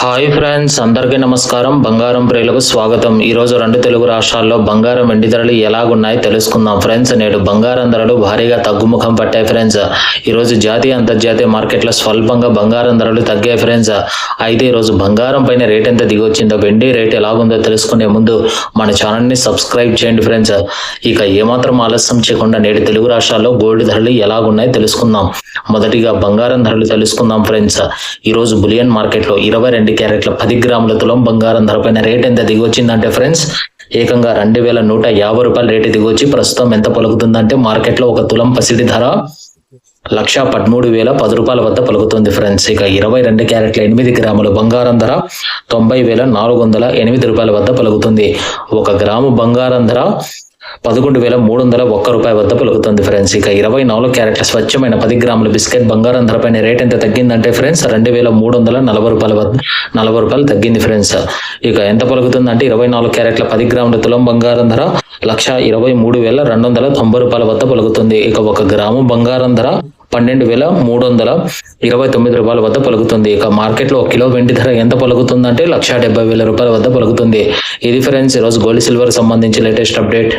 Hi friends అందరికీ నమస్కారం. బంగారం ప్రియులకు స్వాగతం. ఈరోజు రెండు తెలుగు రాష్ట్రాల్లో బంగారం వెండి ధరలు ఎలాగున్నాయో తెలుసుకుందాం ఫ్రెండ్స్ నేడు బంగారం ధరలు భారీగా తగ్గుముఖం పట్టాయి ఫ్రెండ్స్ ఈరోజు జాతీయ అంతర్జాతీయ మార్కెట్లో స్వల్పంగా బంగారం ధరలు తగ్గాయి ఫ్రెండ్స్ అయితే ఈరోజు బంగారం పైన రేట్ ఎంత దిగొచ్చిందో వెండి రేట్ ఎలాగుందో తెలుసుకునే ముందు మన ఛానల్ని సబ్స్క్రైబ్ చేయండి ఫ్రెండ్స్ ఇక ఏమాత్రం ఆలస్యం చేయకుండా నేడు తెలుగు రాష్ట్రాల్లో గోల్డ్ ధరలు ఎలాగున్నాయో తెలుసుకుందాం. మొదటిగా బంగారం ధరలు తెలుసుకుందాం ఫ్రెండ్స్ ఈరోజు బులియన్ మార్కెట్లో ఇరవై రెండు క్యారెట్ల పది గ్రాముల తులం బంగారం ధర పైన రేట్ ఎంత దిగొచ్చిందంటే ఫ్రెండ్స్? ఏకంగా రెండు వేల నూట యాభై రూపాయల రేటు దిగొచ్చి ప్రస్తుతం ఎంత పలుకుతుందంటే మార్కెట్లో ఒక తులం పసిడి ధర లక్ష పదమూడు వేల పది రూపాయల వద్ద పలుకుతుంది ఫ్రెండ్స్. ఇక ఇరవై రెండు క్యారెట్ల ఎనిమిది గ్రాముల బంగారం ధర తొంభై వేల నాలుగు వందల ఎనిమిది రూపాయల వద్ద పలుకుతుంది. ఒక గ్రాము బంగారం ధర పదకొండు వేల మూడు వందల ఒక్క రూపాయి వద్ద పలుకుతుంది ఫ్రెండ్స్. ఇక ఇరవై నాలుగు క్యారెట్ల స్వచ్ఛమైన పది గ్రాముల బిస్కెట్ బంగారం ధర పైన రేట్ ఎంత తగ్గిందంటే ఫ్రెండ్స్ రెండు వేల మూడు వందల నలభై రూపాయల వద్ద నలభై రూపాయలు తగ్గింది ఫ్రెండ్స్. ఇక ఎంత పలుకుతుందంటే ఇరవై నాలుగు క్యారెట్ల పది గ్రాముల తులం బంగారం ధర లక్ష ఇరవై మూడు వేల రెండు వందల తొంభై రూపాయల వద్ద పలుకుతుంది. ఇక ఒక గ్రాము బంగారం ధర పన్నెండు వేల మూడు వందల ఇరవై తొమ్మిది రూపాయల వద్ద పలుకుతుంది. ఇక మార్కెట్లో ఒక కిలో వెండి ధర ఎంత పలుకుతుందంటే లక్ష డెబ్బై వేల రూపాయల వద్ద పలుకుతుంది. ఇది ఫ్రెండ్స్ ఈరోజు గోల్డ్ సిల్వర్ సంబంధించి లేటెస్ట్ అప్డేట్.